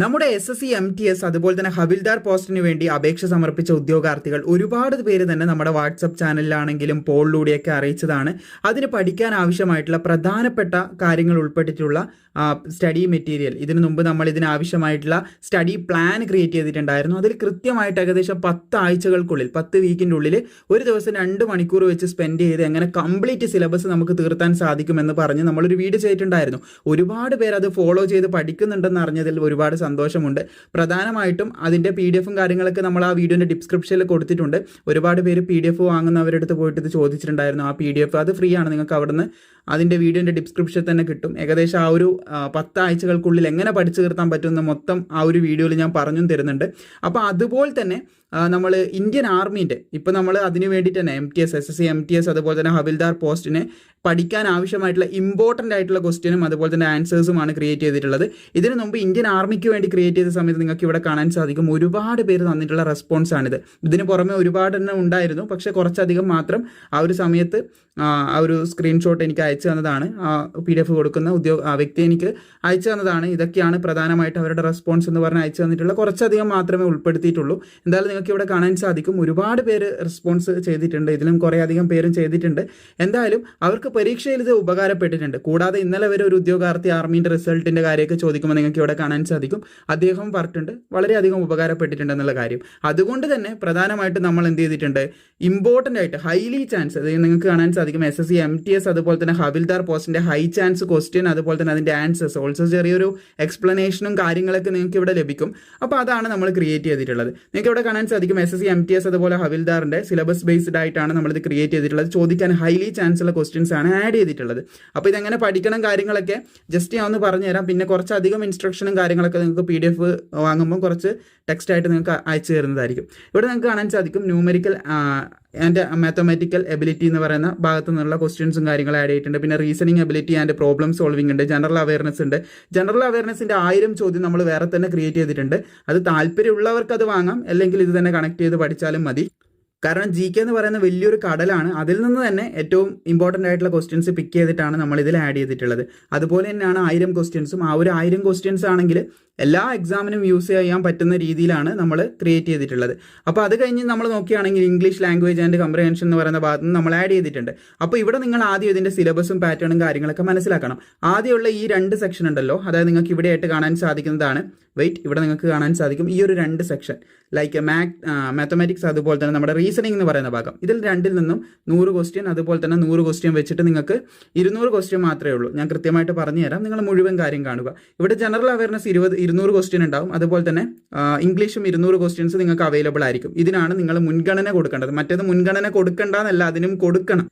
നമ്മുടെ S S C M T S അതുപോലെ തന്നെ ഹവിൽദാർ പോസ്റ്റിന് വേണ്ടി അപേക്ഷ സമർപ്പിച്ച ഉദ്യോഗാർത്ഥികൾ ഒരുപാട് പേര് തന്നെ നമ്മുടെ വാട്സപ്പ് ചാനലിലാണെങ്കിലും പോളിലൂടെയൊക്കെ അറിയിച്ചതാണ്. അതിന് പഠിക്കാൻ ആവശ്യമായിട്ടുള്ള പ്രധാനപ്പെട്ട കാര്യങ്ങൾ ഉൾപ്പെട്ടിട്ടുള്ള സ്റ്റഡി മെറ്റീരിയൽ ഇതിനു മുമ്പ് നമ്മൾ ഇതിനാവശ്യമായിട്ടുള്ള സ്റ്റഡി പ്ലാൻ ക്രിയേറ്റ് ചെയ്തിട്ടുണ്ടായിരുന്നു. അതിൽ കൃത്യമായിട്ട് ഏകദേശം പത്ത് ആഴ്ചകൾക്കുള്ളിൽ പത്ത് വീക്കിന്റെ ഉള്ളിൽ ഒരു ദിവസം രണ്ട് മണിക്കൂർ വെച്ച് സ്പെൻഡ് ചെയ്ത് എങ്ങനെ കംപ്ലീറ്റ് സിലബസ് നമുക്ക് തീർത്താൻ സാധിക്കുമെന്ന് പറഞ്ഞ് നമ്മളൊരു വീഡിയോ ചെയ്തിട്ടുണ്ടായിരുന്നു. ഒരുപാട് പേർ അത് ഫോളോ ചെയ്ത് പഠിക്കുന്നുണ്ടെന്ന് അറിഞ്ഞതിൽ ഒരുപാട് സന്തോഷമുണ്ട്. പ്രധാനമായിട്ടും അതിന്റെ പി ഡി എഫും കാര്യങ്ങളൊക്കെ നമ്മൾ ആ വീഡിയോന്റെ ഡിസ്ക്രിപ്ഷനിൽ കൊടുത്തിട്ടുണ്ട്. ഒരുപാട് പേര് പി ഡി എഫ് വാങ്ങുന്നവരുടെ അടുത്ത് പോയിട്ട് ഇത് ചോദിച്ചിട്ടുണ്ടായിരുന്നു. ആ പി ഡി എഫ് അത് ഫ്രീ ആണ്. നിങ്ങൾക്ക് അവിടുന്ന് അതിന്റെ വീഡിയോന്റെ ഡിസ്ക്രിപ്ഷൻ തന്നെ കിട്ടും. ഏകദേശം ആ ഒരു ആ, പത്ത് ആഴ്ചകൾക്കുള്ളിൽ എങ്ങനെ പഠിച്ചു തീർത്താൻ പറ്റുമെന്ന് മൊത്തം ആ ഒരു വീഡിയോയിൽ ഞാൻ പറഞ്ഞും തരുന്നുണ്ട്. അപ്പോൾ അതുപോലെ തന്നെ നമ്മൾ ഇന്ത്യൻ ആർമീന്റെ ഇപ്പോൾ നമ്മൾ അതിന് വേണ്ടിയിട്ട് തന്നെ M T S S S C M T S അതുപോലെ തന്നെ ഹവിൽദാർ പോസ്റ്റിനെ പഠിക്കാൻ ആവശ്യമായിട്ടുള്ള ഇമ്പോർട്ടന്റ് ആയിട്ടുള്ള ക്വസ്റ്റ്യനും അതുപോലെ തന്നെ ആൻസേഴ്സുമാണ് ക്രിയേറ്റ് ചെയ്തിട്ടുള്ളത്. ഇതിനു മുമ്പ് ഇന്ത്യൻ ആർമിക്ക് വേണ്ടി ക്രിയേറ്റ് ചെയ്ത സമയത്ത് നിങ്ങൾക്ക് ഇവിടെ കാണാൻ സാധിക്കും. ഒരുപാട് പേര് തന്നിട്ടുള്ള റെസ്പോൺസ് ആണിത്. ഇതിന് പുറമെ ഒരുപാട് തന്നെ ഉണ്ടായിരുന്നു. പക്ഷേ കുറച്ചധികം മാത്രം ആ ഒരു സമയത്ത് ആ ഒരു സ്ക്രീൻഷോട്ട് എനിക്ക് അയച്ചു തന്നതാണ്. ആ പി ഡി എഫ് കൊടുക്കുന്ന ഉദ്യോഗ ആ വ്യക്തി എനിക്ക് അയച്ചു തന്നതാണ്. ഇതൊക്കെയാണ് പ്രധാനമായിട്ട് അവരുടെ റെസ്പോൺസ് എന്ന് പറഞ്ഞ് അയച്ചു തന്നിട്ടുള്ള കുറച്ചധികം മാത്രമേ ഉൾപ്പെടുത്തിയിട്ടുള്ളൂ. എന്തായാലും നിങ്ങൾക്ക് ഇവിടെ കാണാൻ സാധിക്കും. ഒരുപാട് പേര് റെസ്പോൺസ് ചെയ്തിട്ടുണ്ട്. ഇതിലും കുറേ അധികം പേരും ചെയ്തിട്ടുണ്ട്. എന്തായാലും അവർക്ക് പരീക്ഷയിൽ ഇത് ഉപകാരപ്പെട്ടിട്ടുണ്ട്. കൂടാതെ ഇന്നലെ വരെ ഒരു ഉദ്യോഗാർത്ഥി ആർമീന്റെ റിസൾട്ടിന്റെ കാര്യമൊക്കെ ചോദിക്കുമ്പോൾ നിങ്ങൾക്ക് ഇവിടെ കാണാൻ സാധിക്കും. അദ്ദേഹം പറഞ്ഞിട്ടുണ്ട് വളരെയധികം ഉപകാരപ്പെട്ടിട്ടുണ്ട് എന്നുള്ള കാര്യം. അതുകൊണ്ട് തന്നെ പ്രധാനമായിട്ട് നമ്മൾ എന്ത് ചെയ്തിട്ടുണ്ട്? ഇമ്പോർട്ടന്റ് ആയിട്ട് ഹൈലി ചാൻസ് അതായത് നിങ്ങൾക്ക് കാണാൻ സാധിക്കും. S S C M T S അതുപോലെ തന്നെ ഹവിൽദാർ പോസ്റ്റിന്റെ ഹൈ ചാൻസ് ക്വസ്റ്റ്യൻ അതുപോലെ തന്നെ അതിന്റെ ആൻസേഴ്സ് ഓൾസോ ചെറിയൊരു എക്സ്പ്ലനേഷനും കാര്യങ്ങളൊക്കെ നിങ്ങൾക്ക് ഇവിടെ ലഭിക്കും. അപ്പോൾ അതാണ് നമ്മൾ ക്രിയേറ്റ് ചെയ്തിട്ടുള്ളത്. നിങ്ങൾക്ക് ഇവിടെ കാണാൻ സാധിക്കും S S C M T S അതുപോലെ ഹവിൽദാറിന്റെ സിലബസ് ബേസ്ഡ് ആയിട്ടാണ് നമ്മളിത് ക്രിയേറ്റ് ചെയ്തിട്ടുള്ളത്. ചോദിക്കാൻ ഹൈലി ചാൻസ് ഉള്ള ക്വസ്റ്റ്യൻസ് ആണ് ആഡ് ചെയ്തിട്ടുള്ളത്. അപ്പോൾ ഇതെങ്ങനെ പഠിക്കണം കാര്യങ്ങളൊക്കെ ജസ്റ്റ് ഞാൻ ഒന്ന് പറഞ്ഞുതരാം. പിന്നെ കുറച്ചധികം ഇൻസ്ട്രക്ഷനും കാര്യങ്ങളൊക്കെ നിങ്ങൾക്ക് പി ഡി എഫ് വാങ്ങുമ്പോൾ കുറച്ച് ടെക്സ്റ്റ് ആയിട്ട് നിങ്ങൾക്ക് അയച്ചു തരുന്നതായിരിക്കും ഇവിടെ നിങ്ങൾക്ക് കാണാൻ സാധിക്കും ന്യൂമറിക്കൽ ആൻഡ് മാത്തമാറ്റിക്കൽ എബിലിറ്റി എന്ന് പറയുന്ന ഭാഗത്തു നിന്നുള്ള ക്വസ്റ്റ്യൻസും കാര്യങ്ങളും ആഡ് ചെയ്തിട്ടുണ്ട്. പിന്നെ reasoning ability and problem solving ഉണ്ട്. ജനറൽ അവയർനെസ് ഉണ്ട്. ജനറൽ അവയർനെസ്സിന്റെ ആയിരം ചോദ്യം നമ്മൾ വേറെ തന്നെ ക്രിയേറ്റ് ചെയ്തിട്ടുണ്ട്. അത് താല്പര്യമുള്ളവർക്ക് അത് വാങ്ങാം. അല്ലെങ്കിൽ ഇത് തന്നെ കണക്ട് ചെയ്ത് പഠിച്ചാലും മതി. കാരണം ജി കെ എന്ന് പറയുന്ന വലിയൊരു കടലാണ്. അതിൽ നിന്ന് തന്നെ ഏറ്റവും ഇമ്പോർട്ടന്റ് ആയിട്ടുള്ള ക്വസ്റ്റ്യൻസ് പിക്ക് ചെയ്തിട്ടാണ് നമ്മൾ ഇതിൽ ആഡ് ചെയ്തിട്ടുള്ളത്. അതുപോലെ തന്നെയാണ് ആയിരം ക്വസ്റ്റ്യൻസും ആ ഒരു ആയിരം ക്വസ്റ്റ്യൻസ് ആണെങ്കിൽ എല്ലാ എക്സാമിനും യൂസ് ചെയ്യാൻ പറ്റുന്ന രീതിയിലാണ് നമ്മൾ ക്രിയേറ്റ് ചെയ്തിട്ടുള്ളത്. അപ്പോൾ അത് കഴിഞ്ഞ് നമ്മൾ നോക്കുകയാണെങ്കിൽ ഇംഗ്ലീഷ് ലാംഗ്വേജ് ആൻഡ് കംപ്രഹെൻഷൻ എന്ന് പറയുന്ന ഭാഗത്ത് നമ്മൾ ആഡ് ചെയ്തിട്ടുണ്ട്. അപ്പോൾ ഇവിടെ നിങ്ങൾ ആദ്യം ഇതിന്റെ സിലബസും പാറ്റേണും കാര്യങ്ങളൊക്കെ മനസ്സിലാക്കണം. ആദ്യമുള്ള ഈ രണ്ട് സെക്ഷൻ ഉണ്ടല്ലോ. അതായത് നിങ്ങൾക്ക് ഇവിടെയായിട്ട് കാണാൻ സാധിക്കുന്നതാണ്. വെയിറ്റ് ഇവിടെ നിങ്ങൾക്ക് കാണാൻ സാധിക്കും ഈ ഒരു രണ്ട് സെക്ഷൻ ലൈക്ക് മാത് മാത്തമാറ്റിക്സ് അതുപോലെ തന്നെ നമ്മുടെ റീസണിംഗ് എന്ന് പറയുന്ന ഭാഗം. ഇതിൽ രണ്ടിൽ നിന്നും നൂറ് ക്വസ്റ്റ്യൻ അതുപോലെ തന്നെ നൂറ് ക്വസ്റ്റ്യൻ വെച്ചിട്ട് നിങ്ങൾക്ക് ഇരുന്നൂറ് ക്വസ്റ്റ്യൻ മാത്രമേ ഉള്ളൂ. ഞാൻ കൃത്യമായിട്ട് പറഞ്ഞു തരാം. നിങ്ങൾ മുഴുവൻ കാര്യം കാണുക. ഇവിടെ ജനറൽ അവയർനെസ് ഇരുപത് ഇരുന്നൂറ് ക്വസ്റ്റ്യൻ ഉണ്ടാവും. അതുപോലെ തന്നെ ഇംഗ്ലീഷും ഇരുന്നൂറ് ക്വസ്റ്റ്യൻസ് നിങ്ങൾക്ക് അവൈലബിൾ ആയിരിക്കും. ഇതിനാണ് നിങ്ങൾ മുൻഗണന കൊടുക്കേണ്ടത്. മറ്റേത് മുൻഗണന കൊടുക്കേണ്ടെന്നല്ല അതിനും കൊടുക്കണം.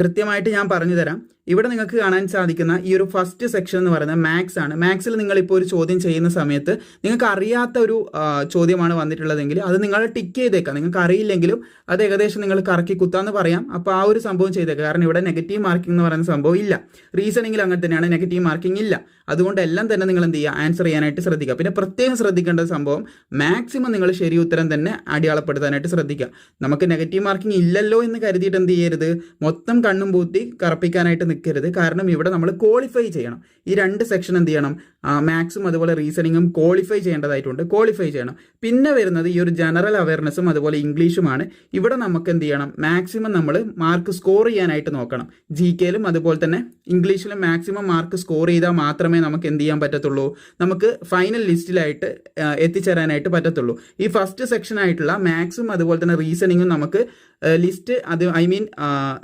കൃത്യമായിട്ട് ഞാൻ പറഞ്ഞു തരാം. ഇവിടെ നിങ്ങൾക്ക് കാണാൻ സാധിക്കുന്ന ഈ ഒരു ഫസ്റ്റ് സെക്ഷൻ എന്ന് പറയുന്നത് മാത്സ് ആണ്. മാത്സിൽ നിങ്ങൾ ഇപ്പോൾ ഒരു ചോദ്യം ചെയ്യുന്ന സമയത്ത് നിങ്ങൾക്ക് അറിയാത്ത ഒരു ചോദ്യമാണ് വന്നിട്ടുള്ളതെങ്കിൽ അത് നിങ്ങൾ ടിക്ക് ചെയ്തേക്കാം. നിങ്ങൾക്ക് അറിയില്ലെങ്കിലും അത് ഏകദേശം നിങ്ങൾ കറക്കി കുത്താന്ന് പറയാം. അപ്പോൾ ആ ഒരു സംഭവം ചെയ്തേക്കാം. കാരണം ഇവിടെ നെഗറ്റീവ് മാർക്കിംഗ് എന്ന് പറയുന്ന സംഭവം ഇല്ല. റീസണിങ്ങിൽ അങ്ങനെ തന്നെയാണ് നെഗറ്റീവ് മാർക്കിംഗ് ഇല്ല. അതുകൊണ്ട് എല്ലാം തന്നെ നിങ്ങൾ എന്ത് ചെയ്യുക? ആൻസർ ചെയ്യാനായിട്ട് ശ്രദ്ധിക്കുക. പിന്നെ പ്രത്യേകം ശ്രദ്ധിക്കേണ്ട സംഭവം മാക്സിമം നിങ്ങൾ ശരി ഉത്തരം തന്നെ അടയാളപ്പെടുത്താനായിട്ട് ശ്രദ്ധിക്കുക. നമുക്ക് നെഗറ്റീവ് മാർക്കിംഗ് ഇല്ലല്ലോ എന്ന് കരുതിയിട്ട് എന്ത് ചെയ്യരുത്? മൊത്തം കണ്ണും പൂത്തി കറപ്പിക്കാനായിട്ട് നിൽക്കരുത് കാരണം ഇവിടെ നമ്മൾ ക്വാളിഫൈ ചെയ്യണം. ഈ രണ്ട് സെക്ഷൻ എന്ത് ചെയ്യണം? മാത്സും അതുപോലെ റീസണിങ്ങും ക്വാളിഫൈ ചെയ്യേണ്ടതായിട്ടുണ്ട്. ക്വാളിഫൈ ചെയ്യണം. പിന്നെ വരുന്നത് ഈ ഒരു ജനറൽ അവയർനെസ്സും അതുപോലെ ഇംഗ്ലീഷുമാണ് ഇവിടെ നമുക്ക് എന്ത് ചെയ്യണം? മാക്സിമം നമ്മൾ മാർക്ക് സ്കോർ ചെയ്യാനായിട്ട് നോക്കണം. ജി കെയിലും അതുപോലെ തന്നെ ഇംഗ്ലീഷിലും മാക്സിമം മാർക്ക് സ്കോർ ചെയ്താൽ മാത്രമേ നമുക്ക് എന്ത് ചെയ്യാൻ പറ്റത്തുള്ളൂ? നമുക്ക് ഫൈനൽ ലിസ്റ്റിലായിട്ട് എത്തിച്ചേരാനായിട്ട് പറ്റത്തുള്ളൂ. ഈ ഫസ്റ്റ് സെക്ഷൻ ആയിട്ടുള്ള മാത്സും അതുപോലെ തന്നെ റീസണിങ്ങും നമുക്ക് ലിസ്റ്റ് അത് ഐ മീൻ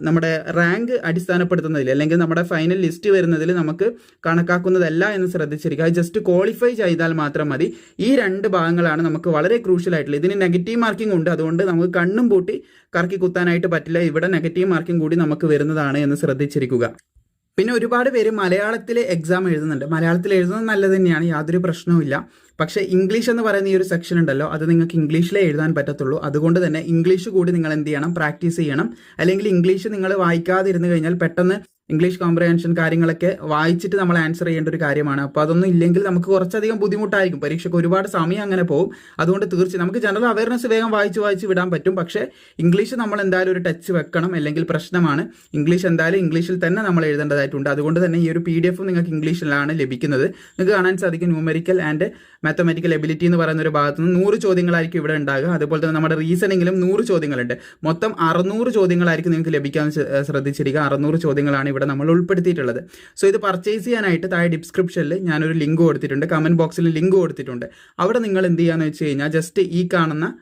നമ്മുടെ റാങ്ക് അടിസ്ഥാനപ്പെടുത്തുന്നതിൽ അല്ലെങ്കിൽ നമ്മുടെ ഫൈനൽ ലിസ്റ്റ് വരുന്നതിൽ നമുക്ക് കണക്കാക്കുന്നതല്ല എന്ന് ശ്രദ്ധിച്ചിരിക്കുക. അത് ജസ്റ്റ് ക്വാളിഫൈ ചെയ്താൽ മാത്രം മതി. ഈ രണ്ട് ഭാഗങ്ങളാണ് നമുക്ക് വളരെ ക്രൂഷ്യൽ ആയിട്ടുള്ളത്. ഇതിന് നെഗറ്റീവ് മാർക്കിംഗ് ഉണ്ട്. അതുകൊണ്ട് നമുക്ക് കണ്ണും പൂട്ടി കറക്കി കുത്താനായിട്ട് പറ്റില്ല. ഇവിടെ നെഗറ്റീവ് മാർക്കിംഗ് കൂടി നമുക്ക് വരുന്നതാണ് എന്ന് ശ്രദ്ധിച്ചിരിക്കുക. പിന്നെ ഒരുപാട് പേര് മലയാളത്തിൽ എക്സാം എഴുതുന്നുണ്ട്. മലയാളത്തിൽ എഴുതുന്നത് നല്ലത് തന്നെയാണ്. യാതൊരു പ്രശ്നവുമില്ല. പക്ഷേ ഇംഗ്ലീഷ് എന്ന് പറയുന്ന ഈ ഒരു സെക്ഷൻ ഉണ്ടല്ലോ അത് നിങ്ങൾക്ക് ഇംഗ്ലീഷിലേ എഴുതാൻ പറ്റത്തുള്ളൂ. അതുകൊണ്ട് തന്നെ ഇംഗ്ലീഷ് കൂടി നിങ്ങൾ എന്ത് ചെയ്യണം? പ്രാക്ടീസ് ചെയ്യണം. അല്ലെങ്കിൽ ഇംഗ്ലീഷ് നിങ്ങൾ വായിക്കാതിരുന്നു കഴിഞ്ഞാൽ പെട്ടെന്ന് ഇംഗ്ലീഷ് കോംപ്രഹെൻഷൻ കാര്യങ്ങളൊക്കെ വായിച്ചിട്ട് നമ്മൾ ആൻസർ ചെയ്യേണ്ട ഒരു കാര്യമാണ്. അപ്പോൾ അതൊന്നും ഇല്ലെങ്കിൽ നമുക്ക് കുറച്ചധികം ബുദ്ധിമുട്ടായിരിക്കും. പരീക്ഷയ്ക്ക് ഒരുപാട് സമയം അങ്ങനെ പോകും. അതുകൊണ്ട് തീർച്ചയായും നമുക്ക് ജനറൽ അവയർനെസ് വേഗം വായിച്ച് വായിച്ച് വിടാൻ പറ്റും. പക്ഷേ ഇംഗ്ലീഷ് നമ്മൾ എന്തായാലും ഒരു ടച്ച് വെക്കണം അല്ലെങ്കിൽ പ്രശ്നമാണ്. ഇംഗ്ലീഷ് എന്തായാലും ഇംഗ്ലീഷിൽ തന്നെ നമ്മൾ എഴുതേണ്ടതായിട്ടുണ്ട്. അതുകൊണ്ട് തന്നെ ഈ ഒരു പി ഡി എഫ് നിങ്ങൾക്ക് ഇംഗ്ലീഷിലാണ് ലഭിക്കുന്നത്. നിങ്ങൾക്ക് കാണാൻ സാധിക്കും ന്യൂമറിക്കൽ ആൻഡ് മാത്തമാറ്റിക്കൽ എബിലിറ്റി എന്ന് പറയുന്ന ഒരു ഭാഗത്ത് നിന്ന് നൂറ് ചോദ്യങ്ങളായിരിക്കും ഇവിടെ ഉണ്ടാകുക. അതുപോലെ തന്നെ നമ്മുടെ റീസണിങ്ങിലും നൂറ് ചോദ്യങ്ങളുണ്ട്. മൊത്തം അറുന്നൂറ് ചോദ്യങ്ങളായിരിക്കും നിങ്ങൾക്ക് ലഭിക്കാൻ ശ്ര- ശ്രദ്ധിച്ചിരിക്കുക. അറുന്നൂറ് ചോദ്യങ്ങളാണ് ഇവിടെ നമ്മൾ ഉൾപ്പെടുത്തിയിട്ടുള്ളത്. സോ ഇത് പർച്ചേസ് ചെയ്യാനായിട്ട് താഴെ ഡിസ്ക്രിപ്ഷനിൽ ഞാനൊരു ലിങ്ക് കൊടുത്തിട്ടുണ്ട്. കമന്റ് ബോക്സിൽ ലിങ്ക് കൊടുത്തിട്ടുണ്ട്. അവിടെ നിങ്ങൾ എന്ത് ചെയ്യാന്ന് വെച്ച് കഴിഞ്ഞാൽ ജസ്റ്റ് ഈ കാണുന്ന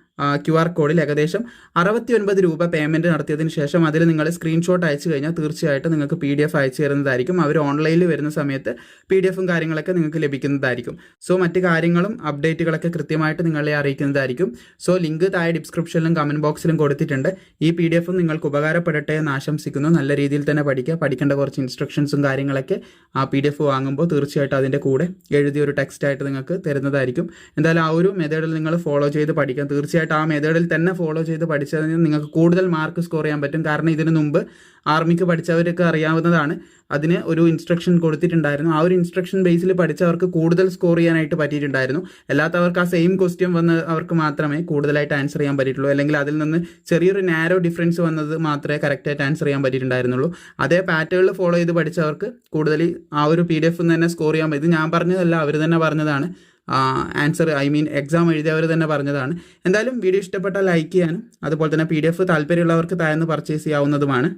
ക്യു ആർ കോഡിൽ ഏകദേശം അറുപത്തി ഒൻപത് രൂപ പേയ്മെന്റ് നടത്തിയതിന് ശേഷം അതിൽ നിങ്ങൾ സ്ക്രീൻഷോട്ട് അയച്ചു കഴിഞ്ഞാൽ തീർച്ചയായിട്ടും നിങ്ങൾക്ക് പി ഡി എഫ് അയച്ചു തരുന്നതായിരിക്കും. അവർ ഓൺലൈനിൽ വരുന്ന സമയത്ത് പി ഡി എഫും കാര്യങ്ങളൊക്കെ നിങ്ങൾക്ക് ലഭിക്കുന്നതായിരിക്കും. സോ മറ്റ് കാര്യങ്ങളും അപ്ഡേറ്റുകളൊക്കെ കൃത്യമായിട്ട് നിങ്ങളെ അറിയിക്കുന്നതായിരിക്കും. സോ ലിങ്ക് താഴെ ഡിസ്ക്രിപ്ഷനിലും കമന്റ് ബോക്സിലും കൊടുത്തിട്ടുണ്ട്. ഈ പി ഡി എഫും നിങ്ങൾക്ക് ഉപകാരപ്പെടട്ടെ എന്ന് ആശംസിക്കുന്നു. നല്ല രീതിയിൽ തന്നെ പഠിക്കുക. പഠിക്കേണ്ട കുറച്ച് ഇൻസ്ട്രക്ഷൻസും കാര്യങ്ങളൊക്കെ ആ പി ഡി എഫ് വാങ്ങുമ്പോൾ തീർച്ചയായിട്ടും അതിന്റെ കൂടെ എഴുതിയ ഒരു ടെക്സ്റ്റ് ആയിട്ട് നിങ്ങൾക്ക് തരുന്നതായിരിക്കും. എന്തായാലും ആ ഒരു മെത്തേഡിൽ നിങ്ങൾ ഫോളോ ചെയ്ത് പഠിക്കാം തീർച്ചയായിട്ടും ആ മെത്തേഡിൽ തന്നെ ഫോളോ ചെയ്ത് പഠിച്ചതിന് നിങ്ങൾക്ക് കൂടുതൽ മാർക്ക് സ്കോർ ചെയ്യാൻ പറ്റും. കാരണം ഇതിനു മുമ്പ് ആർമിക്ക് പഠിച്ചവരൊക്കെ അറിയാവുന്നതാണ്. അതിന് ഒരു ഇൻസ്ട്രക്ഷൻ കൊടുത്തിട്ടുണ്ടായിരുന്നു. ആ ഒരു ഇൻസ്ട്രക്ഷൻ ബേസിൽ പഠിച്ചവർക്ക് കൂടുതൽ സ്കോർ ചെയ്യാനായിട്ട് പറ്റിയിട്ടുണ്ടായിരുന്നു. അല്ലാത്തവർക്ക് ആ സെയിം ക്വസ്റ്റ്യൻ വന്ന് അവർക്ക് മാത്രമേ കൂടുതലായിട്ട് ആൻസർ ചെയ്യാൻ പറ്റിയിട്ടുള്ളൂ. അല്ലെങ്കിൽ അതിൽ നിന്ന് ചെറിയൊരു നാരോ ഡിഫറൻസ് വന്നത് മാത്രമേ കറക്റ്റായിട്ട് ആൻസർ ചെയ്യാൻ പറ്റിയിട്ടുണ്ടായിരുന്നുള്ളൂ. അതേ പാറ്റേണിൽ ഫോളോ ചെയ്ത് പഠിച്ചവർക്ക് കൂടുതൽ ആ ഒരു പി ഡി എഫ് തന്നെ സ്കോർ ചെയ്യാൻ പറ്റും. ഞാൻ പറഞ്ഞതല്ല അവർ തന്നെ പറഞ്ഞതാണ്. ആൻസർ ഐ മീൻ എക്സാം എഴുതിയവർ തന്നെ പറഞ്ഞതാണ്. എന്തായാലും വീഡിയോ ഇഷ്ടപ്പെട്ടാൽ ലൈക്ക് ചെയ്യാനും അതുപോലെ തന്നെ പി ഡി എഫ് താല്പര്യമുള്ളവർക്ക് താഴ്ന്ന് പർച്ചേസ് ചെയ്യാവുന്നതുമാണ്.